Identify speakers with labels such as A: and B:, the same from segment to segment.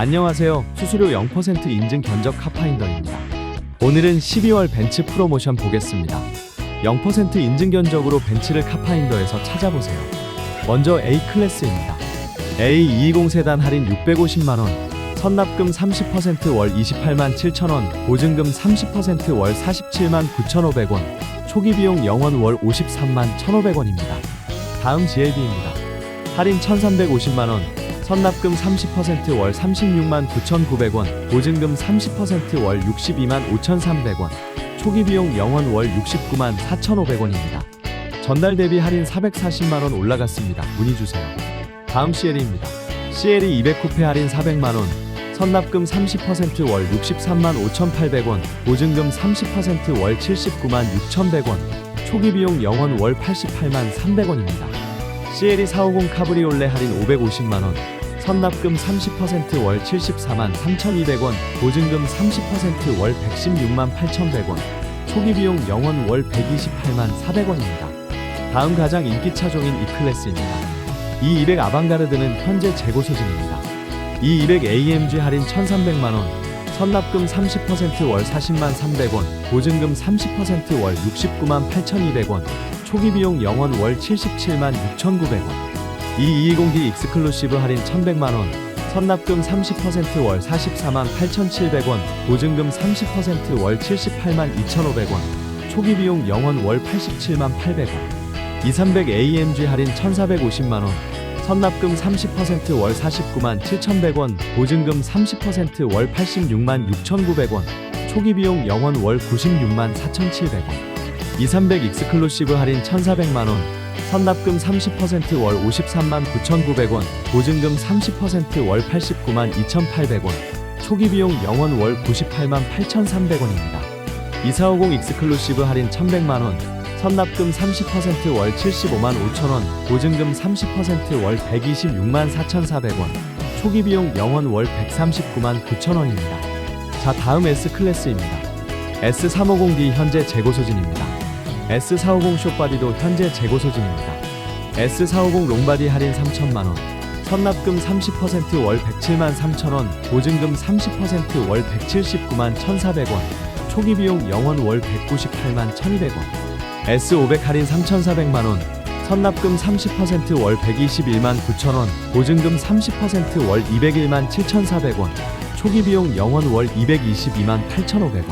A: 안녕하세요. 수수료 0% 인증 견적 카파인더입니다. 오늘은 12월 벤츠 프로모션 보겠습니다. 0% 인증 견적으로 벤츠를 카파인더에서 찾아보세요. 먼저 A 클래스입니다. A220 세단 할인 650만 원, 선납금 30%월 28만 7천 원, 보증금 30%월 47만 9,500원, 초기 비용 0원 월 53만 1,500원입니다. 다음 GLB입니다. 할인 1,350만 원, 선납금 30%월 36만 9,900원, 보증금 30%월 62만 5,300원, 초기 비용 0원 월 69만 4,500원입니다. 전달 대비 할인 440만 원 올라갔습니다. 문의 주세요. 다음 CL입니다. CL이 200 쿠페 할인 400만 원, 선납금 30%월 63만 5,800원, 보증금 30%월 79만 6,100원, 초기 비용 0원 월 88만 300원입니다. CL이 450 카브리올레 할인 550만 원, 선납금 30%월 74만 3,200원, 보증금 30%월 116만 8,100원, 초기 비용 0원 월 128만 400원입니다. 다음 가장 인기 차종인 E클래스입니다. E200 아방가르드는 현재 재고 소진입니다. E200 AMG 할인 1,300만 원, 선납금 30%월 40만 300원, 보증금 30%월 69만 8,200원, 초기 비용 0원 월 77만 6,900원. E220D 익스클루시브 할인 1,100만 원, 선납금 30%월 44만 8,700원, 보증금 30%월 78만 2,500원, 초기 비용 0원 월 87만 800원. 2300 AMG 할인 1,450만 원, 선납금 30%월 49만 7,100원, 보증금 30%월 86만 6,900원, 초기 비용 0원 월 96만 4,700원. 2300 익스클루시브 할인 1,400만 원, 선납금 30%월 53만 9,900원, 보증금 30%월 89만 2,800원, 초기 비용 0원 월 98만 8,300원입니다. 2450 익스클루시브 할인 1,100만 원, 선납금 30%월 75만 5천원, 보증금 30%월 126만 4,400원, 초기 비용 0원 월 139만 9천원입니다. 자, 다음 S클래스입니다. S350D 현재 재고 소진입니다. S450 숏바디도 현재 재고 소진입니다. S450 롱바디 할인 3천만원, 선납금 30%월 107만 3천원, 보증금 30%월 179만 1,400원, 초기 비용 0원 월 198만 1,200원. S500 할인 3,400만원, 선납금 30%월 121만 9천원, 보증금 30%월 201만 7,400원, 초기 비용 0원 월 222만 8,500원.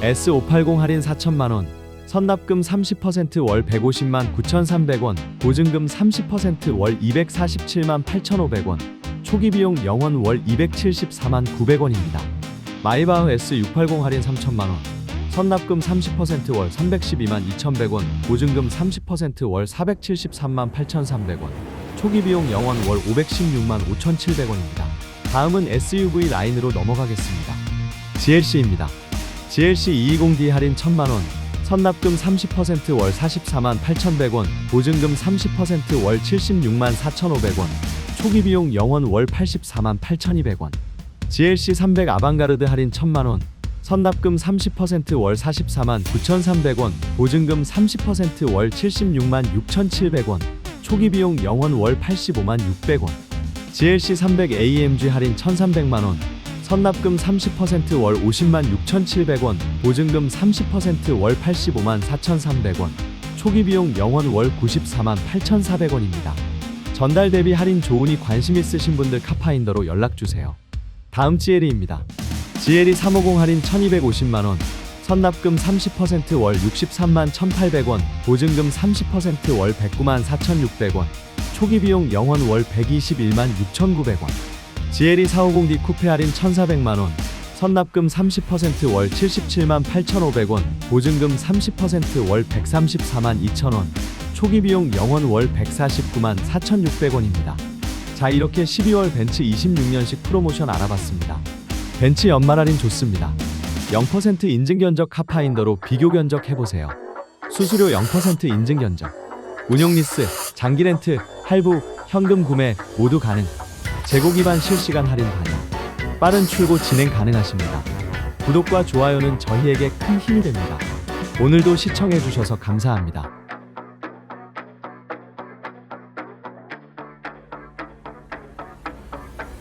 A: S580 할인 4천만원, 선납금 30%월 150만 9,300원, 보증금 30%월 247만 8,500원, 초기 비용 0원 월 274만 900원입니다. 마이바흐 S680 할인 3천만 원, 선납금 30%월 312만 2,100원, 보증금 30%월 473만 8,300원, 초기 비용 0원 월 516만 5,700원입니다. 다음은 SUV 라인으로 넘어가겠습니다. GLC입니다. GLC 220D 할인 1,000만 원, 선납금 30%월 44만 8,100원, 보증금 30%월 76만 4,500원, 초기 비용 0원 월 84만 8,200원. GLC 300 아방가르드 할인 1,000만원, 선납금 30%월 44만 9,300원, 보증금 30%월 76만 6,700원, 초기 비용 0원 월 85만 600원. GLC 300 AMG 할인 1,300만원, 선납금 30%월 50만 6,700원, 보증금 30%월 85만 4,300원, 초기 비용 0원 월 94만 8,400원입니다. 전달 대비 할인 좋으니 관심 있으신 분들 카파인더로 연락 주세요. 다음 GLE입니다. GLE 350 할인 1250만 원, 선납금 30%월 63만 1800원, 보증금 30%월 109만 4600원, 초기 비용 0원 월 121만 6900원. GLE 450D 쿠페 할인 1400만원, 선납금 30%월 77만 8500원, 보증금 30%월 134만 2000원, 초기 비용 0원 월 149만 4600원입니다. 자 이렇게 12월 벤츠 26년식 프로모션 알아봤습니다. 벤츠 연말 할인 좋습니다. 0% 인증 견적 카파인더로 비교 견적 해보세요. 수수료 0% 인증 견적. 운용 리스, 장기 렌트, 할부, 현금 구매 모두 가능. 재고 기반 실시간 할인 반영. 빠른 출고 진행 가능하십니다. 구독과 좋아요는 저희에게 큰 힘이 됩니다. 오늘도 시청해주셔서 감사합니다.